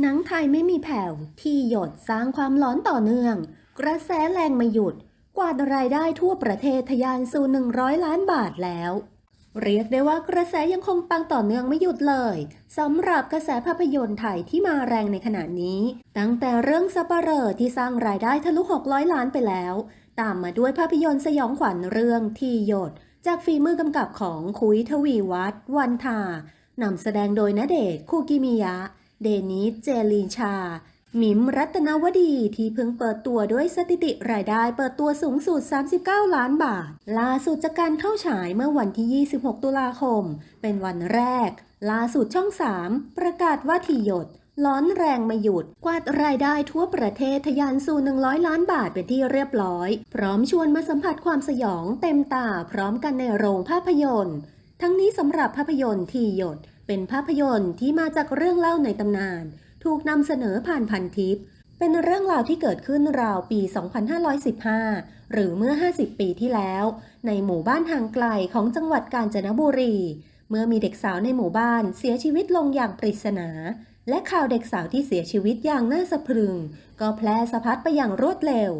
หนังไทยไม่มีแผ่วที่หยดสร้างความร้อนต่อเนื่อง กระแสแรงไม่หยุด กวาดรายได้ทั่วประเทศทะยานสู่ 100 ล้านบาทแล้ว เรียกได้ว่ากระแสยังคงปังต่อเนื่องไม่หยุดเลยสำหรับกระแสภาพยนตร์ไทยที่มาแรงในขณะนี้ ตั้งแต่เรื่องซัปเหร่อที่สร้างรายได้ทะลุ 600 ล้านไปแล้ว ตามมาด้วยภาพยนตร์สยองขวัญเรื่องที่หยด จากฝีมือกำกับของคุยทวีวัฒน์วันทานำแสดงโดยณเดชน์คูกิมิยะ เดนิสเจลีนชา หมิมรัตนวดีที่เพิ่งเปิดตัวด้วยสถิติรายได้เปิดตัวสูงสุด 39 ล้านบาท ล่าสุดจากการเข้าฉายเมื่อวันที่ 26 ตุลาคม เป็นวันแรก ล่าสุดช่อง 3 ประกาศว่าทีหยดร้อนแรงไม่หยุด กวาดรายได้ทั่วประเทศทะยานสู่ 100 ล้านบาทเป็นที่เรียบร้อย พร้อมชวนมาสัมผัสความสยองเต็มตาพร้อมกันในโรงภาพยนตร์ ทั้งนี้สำหรับภาพยนตร์ที่หยด เป็นภาพยนตร์ที่มาจากเรื่องเล่าในตำนาน ถูกนำเสนอผ่านพันทิป เป็นเรื่องราวที่เกิดขึ้นราวปี 2515 หรือเมื่อ 50 ปีที่แล้ว ในหมู่บ้านห่างไกลของจังหวัดกาญจนบุรี เมื่อมีเด็กสาวในหมู่บ้านเสียชีวิตลงอย่างปริศนา และข่าวเด็กสาวที่เสียชีวิตอย่างน่าสะพรึง ก็แพร่สะพัดไปอย่างรวดเร็ว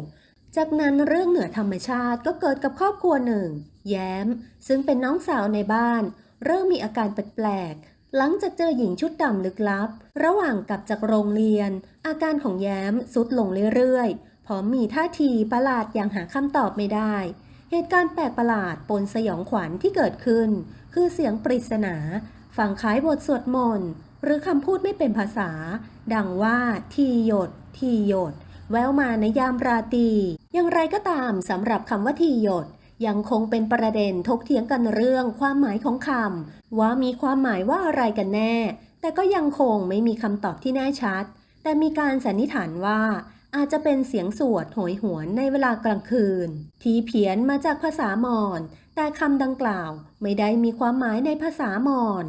จากนั้นเรื่องเหนือธรรมชาติก็เกิดกับครอบครัวหนึ่ง แย้ม ซึ่งเป็นน้องสาวในบ้าน เริ่มมีอาการแปลก หลังจากเจอหญิงชุดดำลึกลับ ระหว่างกลับจากโรงเรียน อาการของแย้มสุดลงเรื่อยๆ พร้อมมีท่าทีประหลาดอย่างหาคำตอบไม่ได้ เหตุการณ์แปลกประหลาดปนสยองขวัญที่เกิดขึ้น คือเสียงปริศนาฟังคล้ายบทสวดมนต์ หรือคำพูดไม่เป็นภาษา ดังว่าทีหยด ทีหยด แววมาในยามราตรีอย่างไรก็ตามสำหรับคำว่าทีหยด ยังคงเป็นประเด็นทกเถียงกันเรื่องความหมายของคำว่ามีความหมายว่าอะไรกันแน่ แต่ก็ยังคงไม่มีคำตอบที่แน่ชัด แต่มีการสันนิษฐานว่า อาจจะเป็นเสียงสวดโหยหวนในเวลากลางคืน ที่เพี้ยนมาจากภาษามอญแต่คำดังกล่าวไม่ได้มีความหมายในภาษามอญ